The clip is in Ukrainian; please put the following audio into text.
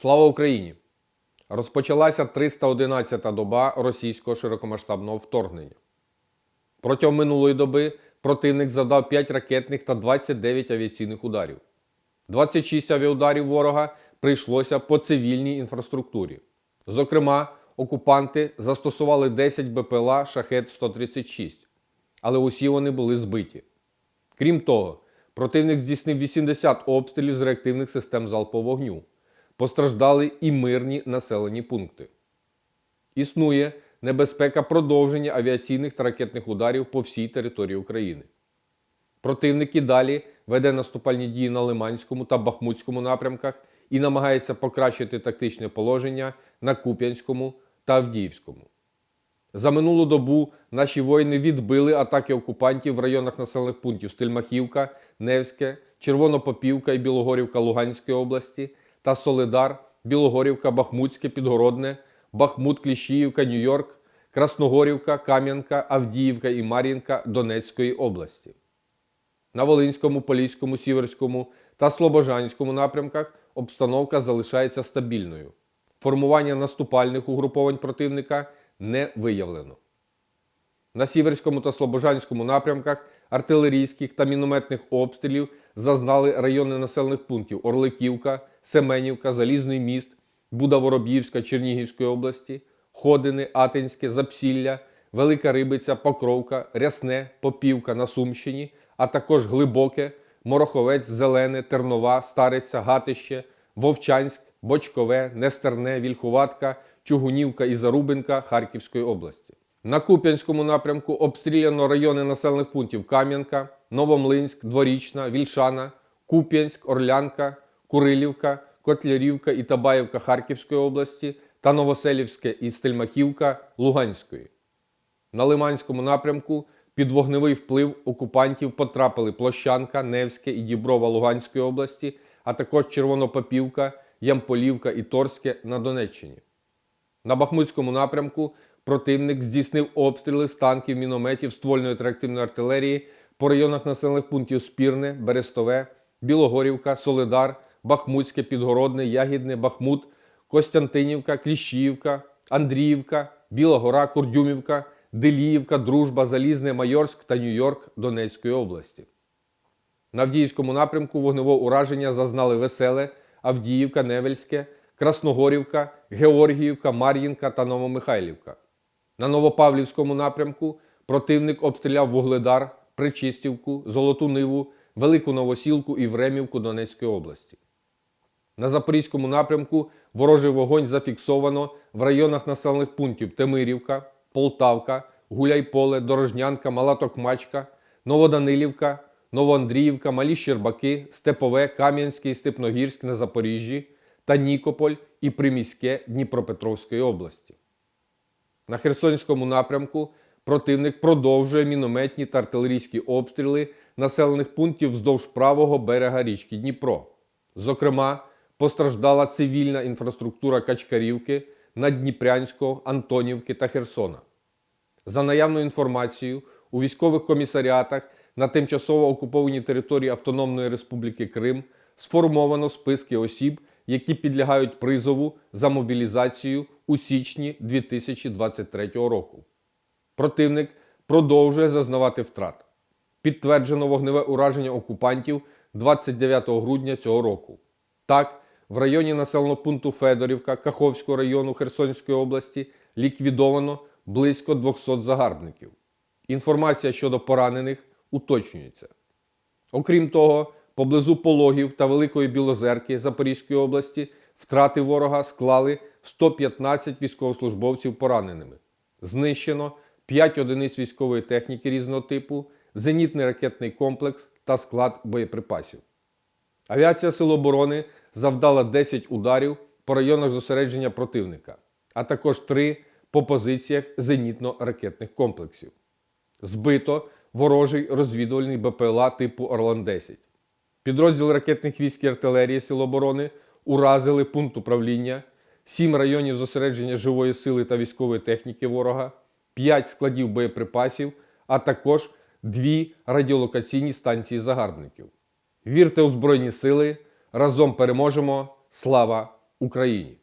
Слава Україні! Розпочалася 311-та доба російського широкомасштабного вторгнення. Протягом минулої доби противник завдав 5 ракетних та 29 авіаційних ударів. 26 авіаударів ворога прийшлося по цивільній інфраструктурі. Зокрема, окупанти застосували 10 БПЛА Шахет-136, але усі вони були збиті. Крім того, противник здійснив 80 обстрілів з реактивних систем залпового вогню. Постраждали і мирні населені пункти. Існує небезпека продовження авіаційних та ракетних ударів по всій території України. Противник і далі веде наступальні дії на Лиманському та Бахмутському напрямках і намагається покращити тактичне положення на Куп'янському та Авдіївському. За минулу добу наші воїни відбили атаки окупантів в районах населених пунктів Стельмахівка, Невське, Червонопопівка і Білогорівка Луганської області та Солидар, Білогорівка, Бахмутське, Підгородне, Бахмут, Кліщіївка, Нью-Йорк, Красногорівка, Кам'янка, Авдіївка і Мар'їнка Донецької області. На Волинському, Поліському, Сіверському та Слобожанському напрямках обстановка залишається стабільною. Формування наступальних угруповань противника не виявлено. На Сіверському та Слобожанському напрямках артилерійських та мінометних обстрілів зазнали райони населених пунктів Орликівка, Семенівка, Залізний міст, Буда-Вороб'ївська Чернігівської області, Ходини, Атинське, Запсілля, Велика Рибиця, Покровка, Рясне, Попівка на Сумщині, а також Глибоке, Мороховець, Зелене, Тернова, Стариця, Гатище, Вовчанськ, Бочкове, Нестерне, Вільхуватка, Чугунівка і Зарубинка Харківської області. На Куп'янському напрямку обстріляно райони населених пунктів Кам'янка, Новомлинськ, Дворічна, Вільшана, Куп'янськ, Орлянка, Курилівка, Котлярівка і Табаївка Харківської області та Новоселівське і Стельмахівка Луганської. На Лиманському напрямку під вогневий вплив окупантів потрапили Площанка, Невське і Діброва Луганської області, а також Червонопопівка, Ямполівка і Торське на Донеччині. На Бахмутському напрямку противник здійснив обстріли з танків, мінометів, ствольної та артилерії по районах населених пунктів Спірне, Берестове, Білогорівка, Солидар, Бахмутське, Підгородне, Ягідне, Бахмут, Костянтинівка, Кліщіївка, Андріївка, Біла Гора, Курдюмівка, Деліївка, Дружба, Залізне, Майорськ та Нью-Йорк Донецької області. На Авдіївському напрямку вогневого ураження зазнали Веселе, Авдіївка, Невельське, Красногорівка, Георгіївка, Мар'їнка та Новомихайлівка. На Новопавлівському напрямку противник обстріляв Вугледар, Причистівку, Золоту Ниву, Велику Новосілку і Времівку Донецької області. На Запорізькому напрямку ворожий вогонь зафіксовано в районах населених пунктів Темирівка, Полтавка, Гуляйполе, Дорожнянка, Мала Токмачка, Новоданилівка, Новоандріївка, Малі Щербаки, Степове, Кам'янське і Степногірськ на Запоріжжі та Нікополь і Приміське Дніпропетровської області. На Херсонському напрямку противник продовжує мінометні та артилерійські обстріли населених пунктів вздовж правого берега річки Дніпро. Зокрема, постраждала цивільна інфраструктура Качкарівки, Наддніпрянського, Антонівки та Херсона. За наявною інформацією, у військових комісаріатах на тимчасово окупованій території Автономної Республіки Крим сформовано списки осіб, які підлягають призову за мобілізацію у січні 2023 року. Противник продовжує зазнавати втрат. Підтверджено вогневе ураження окупантів 29 грудня цього року. Так, в районі населеного пункту Федорівка Каховського району Херсонської області ліквідовано близько 200 загарбників. Інформація щодо поранених уточнюється. Окрім того, поблизу Пологів та Великої Білозерки Запорізької області втрати ворога склали 115 військовослужбовців пораненими. Знищено 5 одиниць військової техніки різного типу, зенітний ракетний комплекс та склад боєприпасів. Авіація Сил оборони завдала 10 ударів по районах зосередження противника, а також 3 по позиціях зенітно-ракетних комплексів. Збито ворожий розвідувальний БПЛА типу Орлан-10. Підрозділ ракетних військ і артилерії Сил оборони уразили пункт управління, 7 районів зосередження живої сили та військової техніки ворога, 5 складів боєприпасів, а також дві радіолокаційні станції загарбників. Вірте у Збройні Сили! Разом переможемо! Слава Україні.